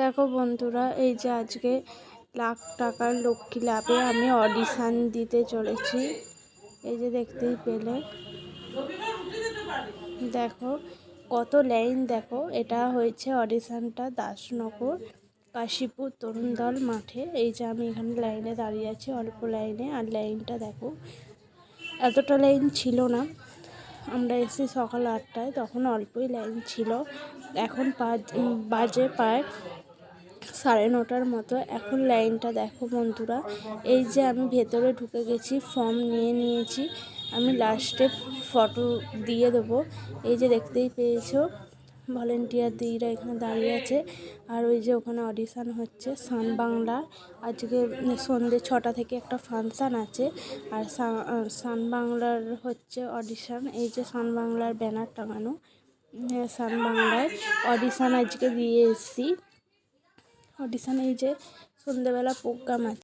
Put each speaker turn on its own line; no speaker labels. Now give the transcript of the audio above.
দেখো বন্ধুরা, এই যে আজকে লাখ টাকার লক্ষ্মী লাভে আমি অডিশান দিতে চলেছি। এই যে দেখতেই পেলে। দেখো, কত লাইন দেখো, এটা হয়েছে অডিশানটা দাসনগর, কাশীপুর তরুণ দল মাঠে। এই যে আমি এখানে লাইনে দাঁড়িয়ে আছি, অল্প লাইনে, আর লাইনটা দেখো, এতটা লাইন ছিল না। আমরা এসেছি সকাল আটটায়, তখন অল্পই লাইন ছিল। এখন বাজে প্রায় সাড়ে নটার মতো। এখন লাইনটা দেখো বন্ধুরা। এই যে আমি ভেতরে ঢুকে গেছি ফর্ম নিয়ে নিয়েছি। আমি লাস্টে ফটো দিয়ে দেবো। এই যে দেখতেই পেয়েছ ভলেন্টিয়ার দিদিরা এখানে দাঁড়িয়ে আছে। আর ওই যে ওখানে অডিশান হচ্ছে সান বাংলা। আজকে সন্ধ্যে ছটা থেকে একটা ফাংশান আছে। আর সান বাংলার হচ্ছে অডিশান এই যে সান বাংলার ব্যানার টাঙানো হ্যাঁ, সান বাংলায় অডিশান আজকে দিয়ে এসেছি। অডিশান এই যে সন্ধ্যেবেলা প্রোগ্রাম আছে।